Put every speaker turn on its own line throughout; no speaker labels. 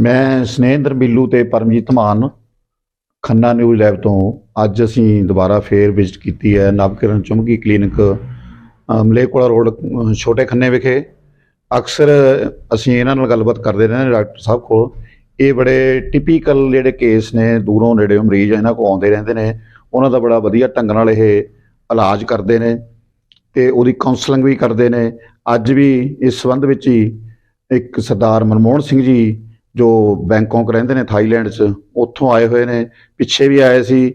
ਮੈਂ ਸਨੇਹਿੰਦਰ ਬਿੱਲੂ ਤੇ Paramjit Mann Khanna news lab ਤੋਂ ਅੱਜ ਅਸੀਂ ਦੁਬਾਰਾ ਫੇਰ ਵਿਜ਼ਿਟ ਕੀਤੀ ਹੈ ਨਵਕਿਰਨ ਚੁੰਮਕੀ ਕਲੀਨਿਕ ਅ, ਮਲੇਕੋਲਾ ਰੋਡ ਛੋਟੇ ਖੰਨੇ ਵਿਖੇ। ਅਕਸਰ ਅਸੀਂ ਇਹਨਾਂ ਨਾਲ ਗੱਲਬਾਤ ਕਰਦੇ ਰਹਿੰਦੇ ਡਾਕਟਰ ਸਾਹਿਬ ਕੋਲ। ਇਹ ਬੜੇ ਟਿਪੀਕਲ ਜਿਹੜੇ ਕੇਸ ਨੇ ਦੂਰੋਂ ਨੇੜੇ ਮਰੀਜ਼ ਇਹਨਾਂ ਕੋਲ ਆਉਂਦੇ ਰਹਿੰਦੇ ਨੇ। ਉਹਨਾਂ ਦਾ ਬੜਾ ਵਧੀਆ ਢੰਗ ਨਾਲ ਇਹ ਇਲਾਜ ਕਰਦੇ ਨੇ ਤੇ ਉਹਦੀ ਕਾਉਂਸਲਿੰਗ ਵੀ ਕਰਦੇ ਨੇ। ਅੱਜ ਵੀ ਇਸ ਸੰਬੰਧ ਵਿੱਚ ਹੀ ਇੱਕ ਸਰਦਾਰ ਮਨਮੋਹਨ ਸਿੰਘ ਜੀ ਜੋ ਬੈਂਕਾਕ ਰਹਿੰਦੇ ਨੇ ਥਾਈਲੈਂਡ 'ਚ ਉੱਥੋਂ ਆਏ ਹੋਏ ਨੇ ਪਿੱਛੇ ਵੀ ਆਏ ਸੀ।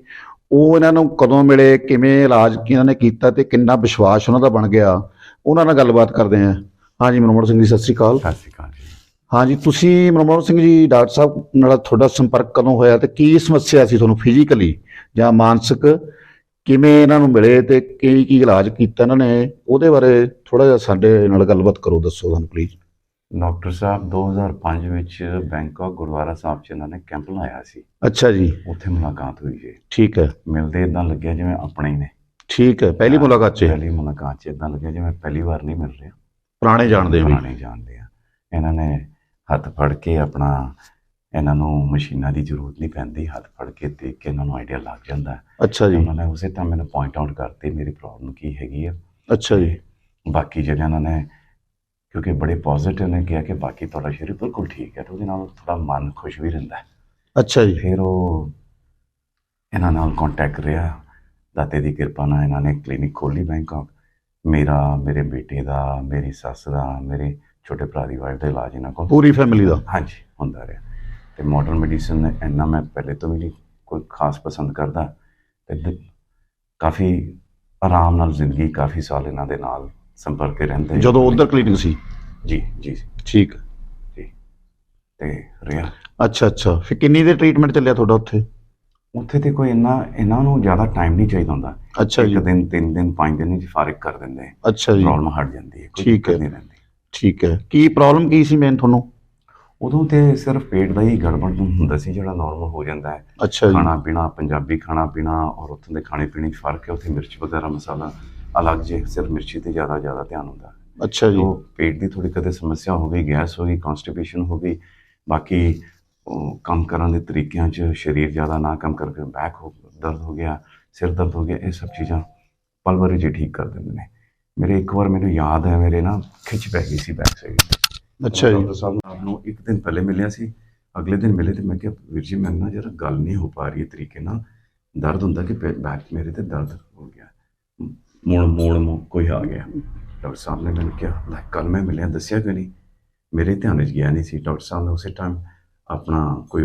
ਉਹ ਇਹਨਾਂ ਨੂੰ ਕਦੋਂ ਮਿਲੇ ਕਿਵੇਂ ਇਲਾਜ ਇਹਨਾਂ ਨੇ ਕੀਤਾ ਤੇ ਕਿੰਨਾ ਵਿਸ਼ਵਾਸ ਉਹਨਾਂ ਦਾ ਬਣ ਗਿਆ ਉਹਨਾਂ ਨਾਲ ਗੱਲਬਾਤ ਕਰਦੇ ਹਾਂ। ਹਾਂਜੀ ਮਨਮੋਹਨ ਸਿੰਘ ਜੀ ਸਤਿ ਸ੍ਰੀ ਅਕਾਲ।
ਸਤਿ ਸ਼੍ਰੀ ਅਕਾਲ ਜੀ।
ਹਾਂਜੀ ਤੁਸੀਂ ਮਨਮੋਹਨ ਸਿੰਘ ਜੀ ਡਾਕਟਰ ਸਾਹਿਬ ਨਾਲ ਤੁਹਾਡਾ ਸੰਪਰਕ ਕਦੋਂ ਹੋਇਆ ਤੇ ਕੀ ਸਮੱਸਿਆ ਸੀ ਤੁਹਾਨੂੰ ਫਿਜ਼ੀਕਲੀ ਜਾਂ ਮਾਨਸਿਕ? ਕਿਵੇਂ ਇਹਨਾਂ ਨੂੰ ਮਿਲੇ ਤੇ ਕੀ ਕੀ ਇਲਾਜ ਕੀਤਾ ਇਹਨਾਂ ਨੇ? ਉਹਦੇ ਬਾਰੇ ਥੋੜਾ ਜਿਹਾ ਸਾਡੇ ਨਾਲ ਗੱਲਬਾਤ ਕਰੋ ਦੱਸੋ ਸਾਨੂੰ ਪਲੀਜ਼
ਡਾਕਟਰ ਸਾਹਿਬ 2005 ਵਿੱਚ ਬੈਂਕਾਕ ਗੁਰਦੁਆਰਾ ਸਾਹਿਬ 'ਚ ਇਹਨਾਂ ਨੇ ਕੈਂਪ ਲਾਇਆ ਸੀ।
ਅੱਛਾ ਜੀ।
ਉੱਥੇ ਮੁਲਾਕਾਤ ਹੋਈ ਜੀ।
ਠੀਕ ਹੈ।
ਮਿਲਦੇ ਇਦਾਂ ਲੱਗਿਆ ਜਿਵੇਂ ਆਪਣੇ ਹੀ ਨੇ।
ਠੀਕ ਹੈ ਪਹਿਲੀ ਮੁਲਾਕਾਤ 'ਚ।
ਪਹਿਲੀ ਮੁਲਾਕਾਤ 'ਚ ਇਦਾਂ ਲੱਗਿਆ ਜਿਵੇਂ ਪਹਿਲੀ ਵਾਰ ਨਹੀਂ ਮਿਲ ਰਹੇ।
ਪੁਰਾਣੇ ਜਾਣਦੇ ਹੋ
ਪੁਰਾਣੇ ਜਾਣਦੇ ਆ। ਇਹਨਾਂ ਨੇ ਹੱਥ ਫੜ ਕੇ ਆਪਣਾ ਇਹਨਾਂ ਨੂੰ ਮਸ਼ੀਨਾਂ ਦੀ ਜ਼ਰੂਰਤ ਨਹੀਂ ਪੈਂਦੀ। ਹੱਥ ਫੜ ਕੇ ਦੇਖ ਕੇ ਇਹਨਾਂ ਨੂੰ ਆਈਡੀਆ ਲੱਗ ਜਾਂਦਾ।
ਅੱਛਾ ਜੀ।
ਉਹਨਾਂ ਨੇ ਉਸੇ ਟਾਈਮ ਮੈਨੂੰ ਪੁਆਇੰਟ ਆਊਟ ਕਰਤੀ ਮੇਰੀ ਪ੍ਰੋਬਲਮ ਕੀ ਹੈਗੀ ਆ।
ਅੱਛਾ ਜੀ।
ਬਾਕੀ ਜਿਹੜਾ ਇਹਨਾਂ ਨੇ ਕਿਉਂਕਿ ਬੜੇ ਪੋਜ਼ਿਟਿਵ ਨੇ ਕਿਹਾ ਕਿ ਬਾਕੀ ਤੁਹਾਡਾ ਸਰੀਰ ਬਿਲਕੁਲ ਠੀਕ ਹੈ ਤੇ ਉਹਦੇ ਨਾਲ ਥੋੜਾ ਮਨ ਖੁਸ਼ ਵੀ ਰਹਿੰਦਾ ਹੈ।
ਅੱਛਾ ਜੀ।
ਫਿਰ ਉਹ ਇਹਨਾਂ ਨਾਲ ਕੰਟੈਕਟ ਰਿਹਾ। ਦਾਤੇ ਦੀ ਕਿਰਪਾ ਨਾਲ ਇਹਨਾਂ ਨੇ ਕਲੀਨਿਕ ਖੋਲੀ ਬੈਂਕਾਕ ਮੇਰਾ ਮੇਰੇ ਬੇਟੇ ਦਾ ਮੇਰੀ ਸੱਸ ਦਾ ਮੇਰੇ ਛੋਟੇ ਭਰਾ ਦੀ ਵਾਈਫ ਦਾ ਇਲਾਜ ਇਹਨਾਂ ਕੋਲ।
ਪੂਰੀ ਫੈਮਿਲੀ ਦਾ?
ਹਾਂਜੀ ਹੁੰਦਾ ਰਿਹਾ। ਤੇ ਮਾਡਰਨ ਮੈਡੀਸਨ ਇੰਨਾ ਮੈਂ ਪਹਿਲੇ ਤੋਂ ਵੀ ਨਹੀਂ ਕੋਈ ਖਾਸ ਪਸੰਦ ਕਰਦਾ। ਤੇ ਕਾਫੀ ਆਰਾਮ ਨਾਲ ਜ਼ਿੰਦਗੀ ਕਾਫੀ ਸਾਲ ਇਹਨਾਂ ਦੇ ਨਾਲ ਸੰਪਰਕ 'ਚ ਰਹਿੰਦੇ
ਜਦੋਂ ਉਧਰ ਕਲੀਨਿਕ ਸੀ?
ਜੀ ਜੀ।
ਠੀਕ।
ਜੀ। ਤੇ ਰਿਹਾ?
ਅੱਛਾ ਅੱਛਾ। ਫਿਰ ਕਿੰਨੀ ਦੇ ਟ੍ਰੀਟਮੈਂਟ ਚੱਲਿਆ ਤੁਹਾਡਾ ਉੱਥੇ?
ਉੱਥੇ ਤੇ ਕੋਈ ਇੰਨਾ ਇਹਨਾਂ ਨੂੰ ਜ਼ਿਆਦਾ ਟਾਈਮ ਨਹੀਂ ਚਾਹੀਦਾ ਹੁੰਦਾ।
ਅੱਛਾ ਜੀ।
ਇੱਕ ਦਿਨ ਤਿੰਨ ਦਿਨ ਪੰਜ ਦਿਨ ਵਿੱਚ ਫਾਰਿਗ ਕਰ ਦਿੰਦੇ।
ਅੱਛਾ ਜੀ।
ਪ੍ਰੋਬਲਮ ਹਟ ਜਾਂਦੀ ਹੈ। ਕੋਈ
ਠੀਕ ਹੈ।
ਨਹੀਂ ਰਹਿੰਦੀ।
ਠੀਕ ਹੈ। ਕੀ ਪ੍ਰੋਬਲਮ ਕੀ ਸੀ ਮੇਨ ਤੁਹਾਨੂੰ?
ਉਦੋਂ ਤੇ ਸਿਰਫ ਪੇਟ ਦਾ ਹੀ ਗੜਬੜ ਹੁੰਦਾ ਸੀ ਜਿਹੜਾ ਨਾਰਮਲ ਹੋ ਜਾਂਦਾ ਹੈ।
ਅੱਛਾ ਜੀ।
ਖਾਣਾ ਪੀਣਾ ਪੰਜਾਬੀ ਖਾਣਾ ਪੀਣਾ ਔਰ ਉੱਥੋਂ ਦੇ ਖਾਣੇ ਪੀਣੇ 'ਚ ਫ਼ਰਕ ਹੈ। ਉੱਥੇ ਮਿਰਚ ਵਗੈਰਾ ਮਸਾਲਾ ਅਲੱਗ ਜੇ ਸਿਰਫ ਮਿਰਚੀ ਤੇ ਜ਼ਿਆਦਾ ਜ਼ਿਆਦਾ ਧਿਆਨ ਹੁੰਦਾ।
ਅੱਛਾ ਜੀ।
ਪੇਟ ਦੀ ਥੋੜੀ ਕਦੇ ਸਮੱਸਿਆ ਹੋ ਗਈ ਗੈਸ ਹੋ ਗਈ ਕਨਸਟੀਪੇਸ਼ਨ ਹੋ ਗਈ ਬਾਕੀ ਕੰਮ ਕਰਨ ਦੇ ਤਰੀਕਿਆਂ 'ਚ ਸਰੀਰ ਜ਼ਿਆਦਾ ਨਾ ਕੰਮ ਕਰਕੇ ਬੈਕ ਹੋ ਦਰਦ ਹੋ ਗਿਆ ਸਿਰ ਦਰਦ ਹੋ ਗਿਆ ਇਹ ਸਭ ਚੀਜ਼ਾਂ ਪਲ ਭਰ 'ਚ ਹੀ ਠੀਕ ਕਰ ਦਿੰਦੇ ਨੇ। ਮੇਰੇ ਇੱਕ ਵਾਰ ਮੈਨੂੰ ਯਾਦ ਹੈ ਮੇਰੇ ਨਾ ਖਿੱਚ ਪੈ ਗਈ ਸੀ ਬੈਕ ਸਾਈਡ
ਅੱਛਾ ਜੀ।
ਡਾਕਟਰ ਸਾਹਿਬ ਨਾਲ ਨੂੰ ਇੱਕ ਦਿਨ ਪਹਿਲੇ ਮਿਲਿਆ ਸੀ ਅਗਲੇ ਦਿਨ ਮਿਲੇ ਤੇ ਮੈਂ ਕਿਹਾ ਵੀਰ ਜੀ ਮੈਨੂੰ ਨਾ ਜਰਾ ਗੱਲ ਨਹੀਂ ਹੋ ਪਾ ਰਹੀ ਤਰੀਕੇ ਨਾਲ। ਦਰਦ ਹੁੰਦਾ ਕਿ ਬੈਕ ਮੇਰੇ ਤੇ ਦਰਦ ਹੋ ਗਿਆ। ਮੋੜ ਮੋੜ ਮੋ ਕੋਈ ਆ ਗਿਆ। ਡਾਕਟਰ ਸਾਹਿਬ ਨੇ ਮੈਨੂੰ ਕਿਹਾ ਲੈ ਕੱਲ ਮੈਂ ਮਿਲਿਆ ਦੱਸਿਆ ਕਿ ਨਹੀਂ? ਮੇਰੇ ਧਿਆਨ 'ਚ ਗਿਆ ਨਹੀਂ ਸੀ। ਡਾਕਟਰ ਸਾਹਿਬ ਨੇ ਉਸੇ ਟਾਈਮ ਆਪਣਾ ਕੋਈ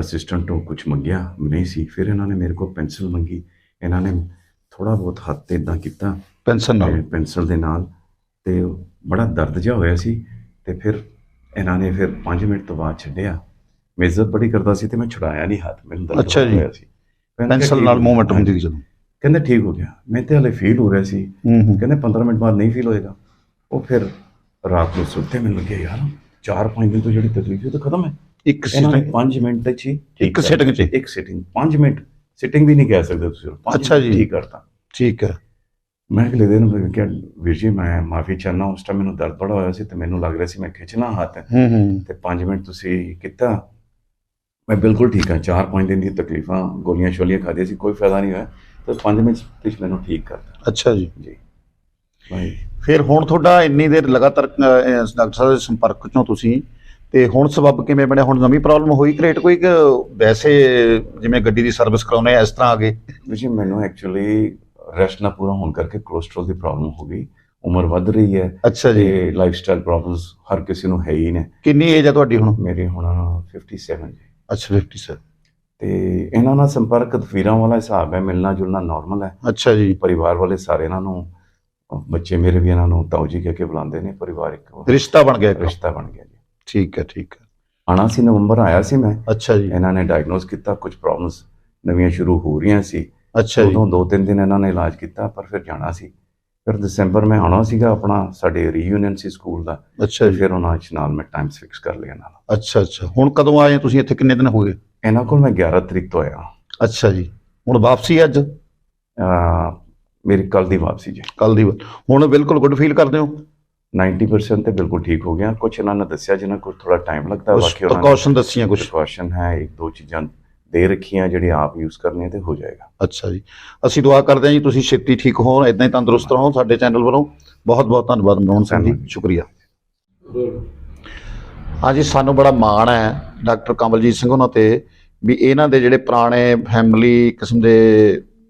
ਅਸਿਸਟੈਂਟ ਤੋਂ ਕੁਝ ਮੰਗਿਆ ਨਹੀਂ ਸੀ। ਫਿਰ ਇਹਨਾਂ ਨੇ ਮੇਰੇ ਕੋਲ ਪੈਨਸਲ ਮੰਗੀ। ਇਹਨਾਂ ਨੇ ਥੋੜਾ ਬਹੁਤ ਹੱਥ ਤੇ ਇਦਾਂ ਕੀਤਾ।
ਪੈਨਸ਼ਨ ਨਾਲ?
ਪੈਨਸਲ ਦੇ ਨਾਲ। ਤੇ ਬੜਾ ਦਰਦ ਜਿਹਾ ਹੋਇਆ ਸੀ। ਤੇ ਫਿਰ ਇਹਨਾਂ ਨੇ ਫਿਰ 5 ਮਿੰਟ ਤੋਂ ਬਾਅਦ ਛੱਡਿਆ। ਮੈਂ ਇੱਜ਼ਤ ਬੜੀ ਕਰਦਾ ਸੀ ਤੇ ਮੈਂ ਛੁਡਾਇਆ ਨਹੀਂ ਹੱਥ। ਮੈਨੂੰ ਦਰਦ। ਹੋਇਆ ਸੀ।
ਪੈਨਸਲ ਨਾਲ ਮੂਵਮੈਂਟ ਹੁੰਦੀ। ਸੀ ਜਦੋਂ।
ਕਹਿੰਦੇ ਠੀਕ ਹੋ ਗਿਆ। ਮੈਂ ਤੇ ਹਲੇ ਫੀਲ ਹੋ ਰਿਹਾ ਸੀ। ਕਹਿੰਦੇ 15 ਮਿੰਟ ਬਾਅਦ ਨਹੀਂ ਫੀਲ ਹੋਏਗਾ। ਉਹ ਫਿਰ ਰਾਤ ਨੂੰ ਸੁੱਤੇ ਮੈਨੂੰ ਲੱਗਿਆ ਯਾਰ 4-5 ਦਿਨ ਤੋਂ ਜਿਹੜੀ ਤਕਲੀਫ ਸੀ ਉਹ ਤਾਂ ਖਤਮ ਹੈ।
ਇੱਕ
ਨੇ
ਸਿਟਿੰਗ
5 ਮਿੰਟ ਚ
ਇੱਕ sitting 'ਚ?
ਇੱਕ ਸਿਟਿੰਗ 5 ਮਿੰਟ। ਸਿਟਿੰਗ ਵੀ ਨਹੀਂ ਕਹਿ ਸਕਦੇ ਤੁਸੀਂ ਪੰਜ
ਅੱਛਾ ਜੀ।
ਠੀਕ ਕਰਤਾ।
ਠੀਕ ਹੈ।
ਮੈਂ ਅਗਲੇ ਦਿਨ ਮੈਂ ਕਿਹਾ ਵੀਰ ਜੀ ਮੈਂ ਮਾਫੀ ਚਾਹਨਾ ਉਸ ਟਾਈਮ ਮੈਨੂੰ ਦਰਦ ਬੜਾ ਹੋਇਆ ਸੀ ਤੇ ਮੈਨੂੰ ਲੱਗ ਰਿਹਾ ਸੀ ਮੈਂ ਖਿੱਚਣਾ ਹੱਥ।
ਹੂੰ ਹੂੰ।
ਤੇ 5 ਮਿੰਟ ਤੁਸੀਂ ਕੀਤਾ। ਮੈਂ ਬਿਲਕੁਲ ਠੀਕ ਹਾਂ। 4-5 ਦਿਨ ਦੀ ਤਕਲੀਫਾਂ ਗੋਲੀਆਂ ਸ਼ੋਲੀਆਂ ਖਾਦੇ ਸੀ ਕੋਈ ਫਾਇਦਾ ਨਹੀਂ ਹੋਇਆ। ਤੇ 5 ਮਿੰਟ ਵਿੱਚ ਮੈਨੂੰ ਠੀਕ ਕਰਤਾ
ਅੱਛਾ ਜੀ।
ਜੀ। ਭਾਈ
ਫਿਰ ਹੁਣ ਤੁਹਾਡਾ ਇੰਨੀ ਦੇਰ ਲਗਾਤਾਰ ਅਹ, ਡਾਕਟਰ ਸਾਹਿਬ ਦੇ ਸੰਪਰਕ ਚੋਂ ਤੁਸੀਂ ਤੇ ਹੁਣ ਸਬਬ ਕਿਵੇਂ ਬਣਿਆ? ਹੁਣ ਨਵੀਂ ਪ੍ਰੋਬਲਮ ਹੋਈ ਕ੍ਰੀਏਟ ਕੋਈ ਕਿ ਵੈਸੇ ਜਿਵੇਂ ਗੱਡੀ ਦੀ ਸਰਵਿਸ ਕਰਾਉਨੇ ਆ ਇਸ ਤਰ੍ਹਾਂ ਆ ਗਏ?
ਜੀ ਮੈਨੂੰ ਐਕਚੁਅਲੀ ਰੈਸਟ ਨਾ ਪੂਰਾ ਹੋਣ ਕਰਕੇ ਕੋਲੇਸਟ੍ਰੋਲ ਦੀ ਪ੍ਰੋਬਲਮ ਹੋ ਗਈ। ਉਮਰ ਵੱਧ ਰਹੀ ਹੈ।
ਅੱਛਾ ਜੀ।
ਤੇ ਲਾਈਫਸਟਾਈਲ ਪ੍ਰੋਬਲਮਸ ਹਰ ਕਿਸੇ ਨੂੰ ਹੈ ਹੀ ਨੇ।
ਕਿੰਨੀ ਏਜ ਹੈ ਤੁਹਾਡੀ ਹੁਣ?
ਮੇਰੇ ਹੁਣ 57 ਜੀ।
ਅੱਛਾ 57
ਤੇ ਇਹਨਾਂ ਨਾਲ ਸੰਪਰਕ ਤਸਵੀਰਾਂ ਵਾਲਾ ਹਿਸਾਬ ਹੈ ਮਿਲਣਾ ਜੁਲਣਾ ਨਾਰਮਲ ਹੈ।
ਅੱਛਾ ਜੀ।
ਪਰਿਵਾਰ ਵਾਲੇ ਸਾਰੇ ਇਹਨਾਂ ਨੂੰ ਬੱਚੇ ਮੇਰੇ ਵੀ ਇਹਨਾਂ ਨੂੰ ਤਾਊ ਜੀ ਕਹਿ ਕੇ ਬੁਲਾਉਂਦੇ ਨੇ ਪਰਿਵਾਰਿਕ
ਰਿਸ਼ਤਾ ਬਣ ਗਿਆ
ਰਿਸ਼ਤਾ ਬਣ ਗਿਆ ਜੀ।
ਠੀਕ ਹੈ ਠੀਕ ਹੈ।
ਆਣਾ ਸੀ ਨਵੰਬਰ ਆਇਆ ਸੀ ਮੈਂ।
ਅੱਛਾ ਜੀ।
ਇਹਨਾਂ ਨੇ ਡਾਇਗਨੋਸ ਕੀਤਾ ਕੁਝ ਪ੍ਰੋਬਲਮਸ ਨਵੀਆਂ ਸ਼ੁਰੂ ਹੋ ਰਹੀਆਂ ਸੀ।
ਅੱਛਾ ਜੀ।
ਉਦੋਂ ਦੋ ਤਿੰਨ ਦਿਨ ਇਹਨਾਂ ਨੇ ਇਲਾਜ ਕੀਤਾ ਪਰ ਫਿਰ ਜਾਣਾ ਸੀ। ਫਿਰ ਦਸੰਬਰ ਮੈਂ ਆਉਣਾ ਸੀਗਾ ਆਪਣਾ ਸਾਡੇ ਰੀਯੂਨੀਅਨ ਸੀ ਸਕੂਲ ਦਾ।
ਅੱਛਾ
ਫਿਰ ਉਹਨਾਂ ਚ ਨਾਲ ਮੈਂ ਟਾਈਮਸ ਫਿਕਸ ਕਰ ਲਿਆ ਨਾਲ।
ਅੱਛਾ ਅੱਛਾ। ਹੁਣ ਕਦੋਂ ਆਏ ਤੁਸੀਂ? ਇੱਥੇ ਕਿੰਨੇ ਦਿਨ ਹੋ ਗਏ?
ਇਹਨਾਂ ਕੋਲ ਮੈਂ 11 ਤਰੀਕ ਤੋਂ ਆਇਆ।
ਅੱਛਾ ਜੀ। ਹੁਣ ਵਾਪਸੀ ਅੱਜ?
ਅਹ ਮੇਰੀ ਕੱਲ ਦੀ ਵਾਪਸੀ ਜੀ।
ਕੱਲ ਦੀ ਹੁਣ ਬਿਲਕੁਲ ਗੁੱਡ ਫੀਲ ਕਰਦੇ ਹੋ?
90% ਤੇ ਬਿਲਕੁਲ ਠੀਕ ਹੋ ਗਿਆ। ਕੁਝ ਇਹਨਾਂ ਨੇ ਦੱਸਿਆ ਜਿਨ੍ਹਾਂ ਕੋਲ ਥੋੜਾ ਟਾਈਮ ਲੱਗਦਾ
ਕੁਝ
ਬਾਕੀ ਉਹਨਾਂ ਨੇ
ਪ੍ਰੀਕਾਸ਼ਨ ਦੱਸੀਆਂ ਕੁਝ
ਪ੍ਰੀਕਾਸ਼ਨ ਹੈ ਇੱਕ ਦੋ ਚੀਜ਼ਾਂ ਦੇ ਰੱਖੀਆਂ ਜਿਹੜੀ ਆਪ ਯੂਜ਼ ਕਰਨੀਆਂ ਤੇ ਹੋ ਜਾਏਗਾ।
ਅੱਛਾ ਜੀ। ਅਸੀਂ ਦੁਆ ਕਰਦੇ ਹਾਂ ਜੀ ਤੁਸੀਂ ਛੇਤੀ ਠੀਕ ਹੋ ਇਦਾਂ ਹੀ ਤੰਦਰੁਸਤ ਰਹੋ ਸਾਡੇ ਚੈਨਲ ਵੱਲੋਂ। ਬਹੁਤ ਬਹੁਤ ਧੰਨਵਾਦ ਮਨੋਹਰ ਸਿੰਘ ਜੀ।
ਧੰਨਵਾਦ।
ਸ਼ੁਕਰੀਆ। ਹਾਂਜੀ, ਸਾਨੂੰ ਬੜਾ ਮਾਣ ਹੈ ਡਾਕਟਰ ਕਮਲਜੀਤ ਸਿੰਘ ਉਹਨਾਂ ਤੇ ਵੀ ਇਹਨਾਂ ਦੇ ਜਿਹੜੇ ਪੁਰਾਣੇ ਫੈਮਿਲੀ ਕਿਸਮ ਦੇ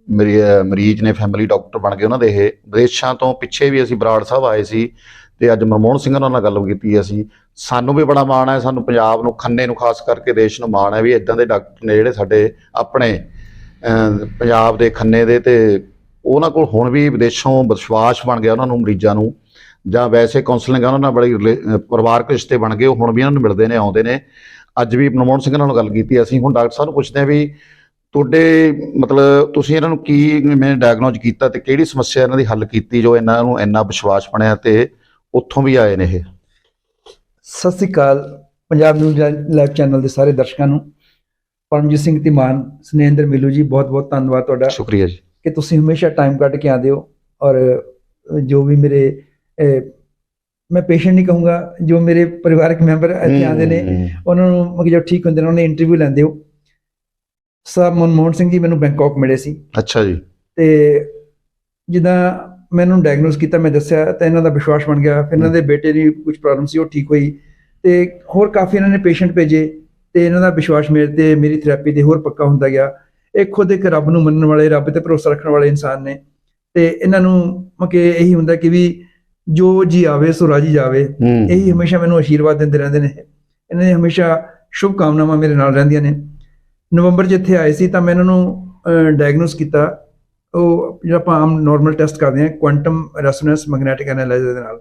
ਮਰੀ- ਮਰੀਜ਼ ਨੇ ਫੈਮਿਲੀ ਡਾਕਟਰ ਬਣ ਗਏ ਉਹਨਾਂ ਦੇ ਇਹ ਵਿਦੇਸ਼ਾਂ ਤੋਂ ਪਿੱਛੇ ਵੀ ਅਸੀਂ ਬਰਾੜ ਸਾਹਿਬ ਆਏ ਸੀ ਤੇ ਅੱਜ ਮਨਮੋਹਨ ਸਿੰਘ ਉਹਨਾਂ ਨਾਲ ਗੱਲ ਕੀਤੀ ਅਸੀਂ। ਸਾਨੂੰ ਵੀ ਬੜਾ ਮਾਣ ਹੈ, ਸਾਨੂੰ ਪੰਜਾਬ ਨੂੰ, ਖੰਨੇ ਨੂੰ ਖਾਸ ਕਰਕੇ ਦੇਸ਼ ਨੂੰ ਮਾਣ ਹੈ ਵੀ ਇਦਾਂ ਦੇ ਡਾਕਟਰ ਨੇ ਜਿਹੜੇ ਸਾਡੇ ਆਪਣੇ ਪੰਜਾਬ ਦੇ ਖੰਨੇ ਦੇ ਤੇ ਉਹਨਾਂ ਕੋਲ ਹੁਣ ਵੀ ਵਿਦੇਸ਼ੋਂ ਵਿਸ਼ਵਾਸ ਬਣ ਗਿਆ ਉਹਨਾਂ ਨੂੰ, ਮਰੀਜ਼ਾਂ ਨੂੰ। ਜਾਂ ਵੈਸੇ ਕਾਉਂਸਲਿੰਗ ਆ ਉਹਨਾਂ ਨਾਲ ਬੜੀ ਪਰਿਵਾਰਕ ਰਿਸ਼ਤੇ ਬਣ ਗਏ ਹੁਣ ਵੀ ਇਹਨਾਂ ਨੂੰ ਮਿਲਦੇ ਨੇ ਆਉਂਦੇ ਨੇ। ਅੱਜ ਵੀ ਮਨਮੋਹਨ ਸਿੰਘ ਨਾਲ ਗੱਲ ਕੀਤੀ ਅਸੀਂ ਹੁਣ ਡਾਕਟਰ ਸਾਹਿਬ ਨੂੰ ਪੁੱਛਦੇ ਹਾਂ ਵੀ ਤੁਹਾਡੇ ਮਤਲਬ ਤੁਸੀਂ ਇਹਨਾਂ ਨੂੰ ਕੀ ਮੈਂ ਡਾਇਗਨੋਜ਼ ਕੀਤਾ ਤੇ ਕਿਹੜੀ ਸਮੱਸਿਆ ਇਹਨਾਂ ਦੀ ਹੱਲ ਕੀਤੀ ਜੋ ਇਹਨਾਂ ਨੂੰ ਇੰਨਾ ਵਿਸ਼ਵਾਸ ਬਣਿਆ ਤੇ ਉੱਥੋਂ ਵੀ ਆਏ ਨੇ ਇਹ?
ਸਤਿ ਸ੍ਰੀ ਅਕਾਲ। ਪੰਜਾਬ ਨਿਊਜ਼ ਲਾਈਵ ਚੈਨਲ ਦੇ ਸਾਰੇ ਦਰਸ਼ਕਾਂ ਨੂੰ। ਪਰਮਜੀਤ ਸਿੰਘ ਧੀਮਾਨ ਸਨੇਂਦਰ ਮਿਲੂ ਜੀ ਬਹੁਤ ਬਹੁਤ ਧੰਨਵਾਦ ਤੁਹਾਡਾ।
ਸ਼ੁਕਰੀਆ ਜੀ।
ਕਿ ਤੁਸੀਂ ਹਮੇਸ਼ਾ ਟਾਈਮ ਕੱਢ ਕੇ ਆਉਂਦੇ ਹੋ ਔਰ ਜੋ ਵੀ ਮੇਰੇ ਮੈਂ ਪੇਸ਼ੈਂਟ ਨਹੀਂ ਕਹੂੰਗਾ ਜੋ ਮੇਰੇ ਪਰਿਵਾਰਕ ਮੈਂਬਰ ਇੱਥੇ ਆਉਂਦੇ ਨੇ ਉਹਨਾਂ ਨੂੰ ਮਤਲਬ ਜੋ ਠੀਕ ਹੁੰਦੇ ਨੇ ਉਹਨਾਂ ਨੇ ਇੰਟਰਵਿਊ ਲੈਂਦੇ ਹੋ। ਸਰ ਮਨਮੋਹਨ ਸਿੰਘ ਜੀ ਮੈਨੂੰ ਬੈਂਕਾਕ ਮਿਲੇ ਸੀ।
ਅੱਛਾ ਜੀ।
ਤੇ ਜਿੱਦਾਂ ਮੈਨੂੰ ਡਾਇਗਨੋਸ ਕੀਤਾ ਮੈਂ ਦੱਸਿਆ ਤਾਂ ਇਹਨਾਂ ਦਾ ਵਿਸ਼ਵਾਸ ਬਣ ਗਿਆ। ਫਿਰ ਇਹਨਾਂ ਦੇ ਬੇਟੇ ਦੀ ਕੁਝ ਪ੍ਰੋਬਲਮ ਸੀ ਉਹ ਠੀਕ ਹੋਈ। ਤੇ ਹੋਰ ਕਾਫੀ ਇਹਨਾਂ ਨੇ ਪੇਸ਼ੈਂਟ ਭੇਜੇ ਤੇ ਇਹਨਾਂ ਦਾ ਵਿਸ਼ਵਾਸ ਮੇਰੇ ਤੇ ਮੇਰੀ ਥੈਰੇਪੀ ਤੇ ਹੋਰ ਪੱਕਾ ਹੁੰਦਾ ਗਿਆ। ਇਹ ਖੁਦ ਇੱਕ ਰੱਬ ਨੂੰ ਮੰਨਣ ਵਾਲੇ ਰੱਬ ਤੇ ਭਰੋਸਾ ਰੱਖਣ ਵਾਲੇ ਇਨਸਾਨ ਨੇ। ਤੇ ਇਹਨਾਂ ਨੂੰ ਮਕੇ ਇਹੀ ਹੁੰਦਾ ਕਿ ਵੀ ਜੋ ਜੀ ਆਵੇ ਸੋ ਰਾਜੀ ਜਾਵੇ।
ਹੂੰ।
ਇਹੀ ਹਮੇਸ਼ਾ ਮੈਨੂੰ ਆਸ਼ੀਰਵਾਦ ਦਿੰਦੇ ਰਹਿੰਦੇ ਨੇ। ਇਹਨਾਂ ਦੀ ਹਮੇਸ਼ਾ ਸ਼ੁਭ ਕਾਮਨਾਵਾਂ ਮੇਰੇ ਨਾਲ ਰਹਿੰਦੀਆਂ ਨੇ। ਨਵੰਬਰ ਇੱਥੇ ਆਏ ਸੀ ਤਾਂ ਮੈਂ ਇਹਨਾਂ ਨੂੰ ਡਾਇਗਨੋਸ ਕੀਤਾ। ਉਹ ਜਿਹੜਾ ਆਪਾਂ ਆਮ ਨਾਰਮਲ ਟੈਸਟ ਕਰਦੇ ਹਾਂ ਕੁਆਂਟਮ ਰੈਜ਼ੋਨੈਂਸ ਮੈਗਨੈਟਿਕ ਐਨਾਲਾਈਜ਼ਰ ਦੇ ਨਾਲ।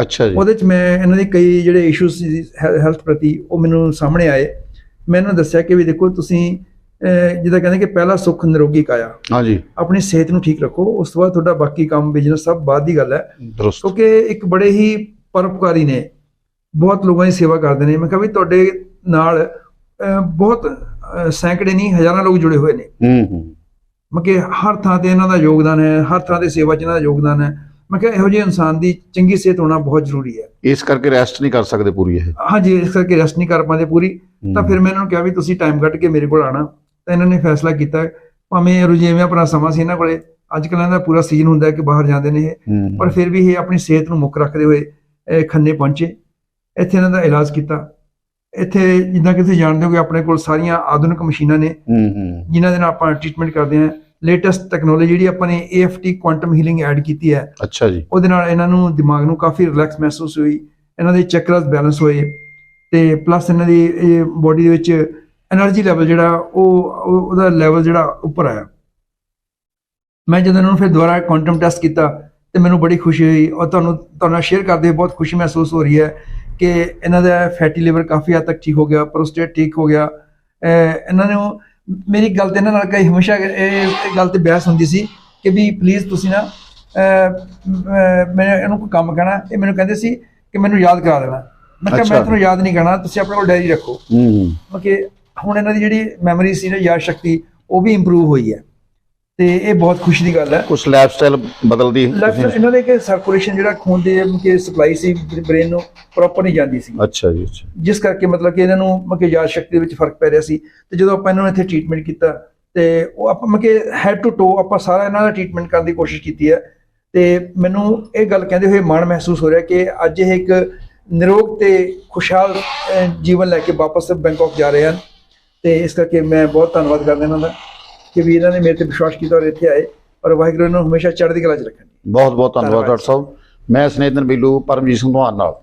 ਅੱਛਾ ਜੀ।
ਉਹਦੇ 'ਚ ਮੈਂ ਇਹਨਾਂ ਦੇ ਕਈ ਜਿਹੜੇ ਇਸ਼ੂਸ ਹੈਲਥ ਪ੍ਰਤੀ ਉਹ ਮੈਨੂੰ ਸਾਹਮਣੇ ਆਏ। ਮੈਂ ਇਹਨਾਂ ਨੂੰ ਦੱਸਿਆ ਕਿ ਵੀ ਦੇਖੋ ਤੁਸੀਂ ਜਿੱਦਾਂ ਕਹਿੰਦੇ ਕਿ ਪਹਿਲਾ ਸੁੱਖ ਨਿਰੋਗੀ ਕਾਇਆ।
ਹਾਂਜੀ।
ਆਪਣੀ ਸਿਹਤ ਨੂੰ ਠੀਕ ਰੱਖੋ ਉਸ ਤੋਂ ਬਾਅਦ ਤੁਹਾਡਾ ਬਾਕੀ ਕੰਮ ਬਿਜ਼ਨਸ ਸਭ ਬਾਅਦ ਦੀ ਗੱਲ ਹੈ। ਕਿਉਂਕਿ ਇੱਕ ਬੜੇ ਹੀ ਪਰਉਪਕਾਰੀ ਨੇ। ਬਹੁਤ ਲੋਕਾਂ ਦੀ ਸੇਵਾ ਕਰਦੇ ਨੇ। ਮੈਂ ਕਿਹਾ ਵੀ ਤੁਹਾਡੇ ਨਾਲ ਬਹੁਤ ਸੈਂਕੜੇ ਨਹੀਂ ਹਜ਼ਾਰਾਂ ਲੋਕ ਜੁੜੇ ਹੋਏ ਨੇ।
ਹੂੰ ਹੂੰ।
ਮੈਂ ਕਿ ਹਰ ਥਾਂ ਤੇ ਇਹਨਾਂ ਦਾ ਯੋਗਦਾਨ ਹੈ ਹਰ ਥਾਂ ਤੇ ਸੇਵਾ 'ਚ ਇਹਨਾਂ ਦਾ ਯੋਗਦਾਨ ਹੈ। ਮੈਂ ਕਿਹਾ ਇਹੋ ਜਿਹੇ ਇਨਸਾਨ ਦੀ ਚੰਗੀ ਸਿਹਤ ਹੋਣਾ ਬਹੁਤ ਜ਼ਰੂਰੀ ਹੈ।
ਇਸ ਕਰਕੇ ਰੈਸਟ ਨਹੀਂ ਕਰ ਸਕਦੇ ਪੂਰੀ ਇਹ।
ਹਾਂਜੀ ਇਸ ਕਰਕੇ ਰੈਸਟ ਨਹੀਂ ਕਰ ਪਾਉਂਦੇ ਪੂਰੀ। ਤਾਂ ਫਿਰ ਮੈਂ ਇਹਨਾਂ ਨੂੰ ਕਿਹਾ ਵੀ ਤੁਸੀਂ ਟਾਈਮ ਕੱਢ ਕੇ ਮੇਰੇ ਕੋਲ ਆਣਾ ਤਾਂ ਇਹਨਾਂ ਨੇ ਫੈਸਲਾ ਕੀਤਾ ਭਾਵੇਂ ਰੁਝੇਵਿਆਂ ਆਪਣਾ ਸਮਾਂ ਸੀ ਇਹਨਾਂ ਕੋਲੇ ਅੱਜ ਕੱਲ੍ਹ ਇਹਨਾਂ ਦਾ ਪੂਰਾ ਸੀਜ਼ਨ ਹੁੰਦਾ ਕਿ ਬਾਹਰ ਜਾਂਦੇ ਨੇ ਇਹ ਪਰ ਫਿਰ ਵੀ ਇਹ ਆਪਣੀ ਸਿਹਤ ਨੂੰ ਮੁੱਖ ਰੱਖਦੇ ਹੋਏ ਖੰਨੇ ਪਹੁੰਚੇ। ਇੱਥੇ ਇਹਨਾਂ ਦਾ ਇਲਾਜ ਕੀਤਾ। ਇੱਥੇ ਜਿੱਦਾਂ ਕਿ ਤੁਸੀਂ ਜਾਣਦੇ ਹੋ ਕਿ ਆਪਣੇ ਕੋਲ ਸਾਰੀਆਂ ਆਧੁਨਿਕ ਮਸ਼ੀਨਾਂ ਨੇ ਜਿਨ੍ਹਾਂ ਦੇ ਨਾਲ ਆਪਾਂ ਟ੍ਰੀਟਮੈਂਟ ਕਰਦੇ ਹਾਂ। ਲੇਟੈਸਟ ਟੈਕਨੋਲੋਜੀ ਜਿਹੜੀ ਆਪਾਂ ਨੇ AFT ਕੁਆਂਟਮ ਹੀਲਿੰਗ ਐਡ ਕੀਤੀ ਹੈ।
ਅੱਛਾ ਜੀ। ਉਹਦੇ
ਉਹਦੇ ਨਾਲ ਇਹਨਾਂ ਨੂੰ ਦਿਮਾਗ ਨੂੰ ਕਾਫੀ ਰਿਲੈਕਸ ਮਹਿਸੂਸ ਹੋਈ। ਇਹਨਾਂ ਦੇ ਚੱਕਰਸ ਬੈਲੈਂਸ ਹੋਏ। ਤੇ ਪਲੱਸ ਇਹਨਾਂ ਦੀ ਇਹ ਬੋਡੀ ਦੇ ਵਿੱਚ ਐਨਰਜੀ ਲੈਵਲ ਜਿਹੜਾ ਉਹ ਉਹਦਾ ਲੈਵਲ ਜਿਹੜਾ ਉੱਪਰ ਆਇਆ। ਮੈਂ ਜਦੋਂ ਇਹਨਾਂ ਫਿਰ ਦੁਬਾਰਾ ਕੁਆਂਟਮ ਟੈਸਟ ਕੀਤਾ ਤੇ ਮੈਨੂੰ ਬੜੀ ਖੁਸ਼ੀ ਹੋਈ ਔਰ ਤੁਹਾਨੂੰ ਤੁਹਾਨੂੰ ਸ਼ੇਅਰ ਕਰਦੇ ਹੋਏ ਬਹੁਤ ਖੁਸ਼ੀ ਮਹਿਸੂਸ ਹੋ ਰਹੀ ਹੈ ਕਿ ਇਹਨਾਂ ਦਾ ਫੈਟੀ ਲੀਵਰ ਕਾਫੀ ਹੱਦ ਤੱਕ ਠੀਕ ਹੋ ਗਿਆ ਪ੍ਰੋਸਟੇਟ ਠੀਕ ਹੋ ਗਿਆ। ਇਹਨਾਂ ਨੇ ਮੇਰੀ ਗੱਲ ਤੇ ਇਹਨਾਂ ਨਾਲ ਕਈ ਹਮੇਸ਼ਾ ਇਹ ਗੱਲ ਤੇ ਬਹਿਸ ਹੁੰਦੀ ਸੀ ਕਿ ਵੀ ਪਲੀਜ਼ ਤੁਸੀਂ ਨਾ ਮੈਂ ਇਹਨੂੰ ਕੋਈ ਕੰਮ ਕਹਿਣਾ ਇਹ ਮੈਨੂੰ ਕਹਿੰਦੇ ਸੀ ਕਿ ਮੈਨੂੰ ਯਾਦ ਕਰਾ ਦੇਣਾ। ਮੈਂ ਕਿਹਾ ਮੈਂ ਤੁਹਾਨੂੰ ਯਾਦ ਨਹੀਂ ਕਰਨਾ ਤੁਸੀਂ ਆਪਣੇ ਕੋਲ ਡਾਇਰੀ ਰੱਖੋ।
ਹੂੰ।
ਓਕੇ ਹੁਣ ਇਹਨਾਂ ਦੀ ਜਿਹੜੀ ਮੈਮਰੀ ਸੀ ਨਾ ਯਾਦ ਸ਼ਕਤੀ ਉਹ ਵੀ ਇੰਪਰੂਵ ਹੋਈ ਹੈ। ਤੇ ਇਹ ਬਹੁਤ ਖੁਸ਼ੀ ਦੀ ਗੱਲ ਹੈ।
ਕੁਝ ਲਾਈਫ ਸਟਾਈਲ ਬਦਲਦੀ
ਇਹਨਾਂ ਦੇ ਕਿ ਸਰਕੂਲੇਸ਼ਨ ਜਿਹੜਾ ਖੂਨ ਦੇ ਕਿ ਸਪਲਾਈ ਸੀ ਬ੍ਰੇਨ ਨੂੰ ਪ੍ਰੋਪਰ ਨਹੀਂ ਜਾਂਦੀ ਸੀ।
ਅੱਛਾ ਜੀ ਅੱਛਾ।
ਜਿਸ ਕਰਕੇ ਮਤਲਬ ਕਿ ਇਹਨਾਂ ਨੂੰ ਮਤਲਬ ਕਿ ਯਾਦ ਸ਼ਕਤੀ ਦੇ ਵਿੱਚ ਫ਼ਰਕ ਪੈ ਰਿਹਾ ਸੀ। ਤੇ ਜਦੋਂ ਆਪਾਂ ਇਹਨਾਂ ਨੂੰ ਇੱਥੇ ਟ੍ਰੀਟਮੈਂਟ ਕੀਤਾ ਤੇ ਉਹ ਆਪਾਂ ਮਤਲਬ ਕਿ ਹੈਡ ਟੂ ਟੋ ਆਪਾਂ ਸਾਰਾ ਇਹਨਾਂ ਦਾ ਟ੍ਰੀਟਮੈਂਟ ਕਰਨ ਦੀ ਕੋਸ਼ਿਸ਼ ਕੀਤੀ ਹੈ। ਤੇ ਮੈਨੂੰ ਇਹ ਗੱਲ ਕਹਿੰਦੇ ਹੋਏ ਮਾਣ ਮਹਿਸੂਸ ਹੋ ਰਿਹਾ ਕਿ ਅੱਜ ਇਹ ਇੱਕ ਨਿਰੋਗ ਤੇ ਖੁਸ਼ਹਾਲ ਜੀਵਨ ਲੈ ਕੇ ਵਾਪਸ ਬੈਂਕਾਕ ਜਾ ਰਹੇ ਹਨ। ਤੇ ਇਸ ਕਰਕੇ ਮੈਂ ਬਹੁਤ ਧੰਨਵਾਦ ਕਰਦਾ ਇਹਨਾਂ ਦਾ ਕਿ ਵੀ ਇਹਨਾਂ ਨੇ ਮੇਰੇ ਤੇ ਵਿਸ਼ਵਾਸ ਕੀਤਾ ਔਰ ਇੱਥੇ ਆਏ ਔਰ ਵਾਹਿਗੁਰੂ ਨੂੰ ਹਮੇਸ਼ਾ ਚੜ੍ਹਦੀ ਕਲਾ 'ਚ ਰੱਖਣ
ਬਹੁਤ ਬਹੁਤ
ਧੰਨਵਾਦ।
ਡਾਕਟਰ ਸਾਹਿਬ। ਮੈਂ ਸਨੇਹਦਨ ਬਿੱਲੂ ਪਰਮਜੀਤ ਸਿੰਘ ਧਵਾਨ ਨਾਲ।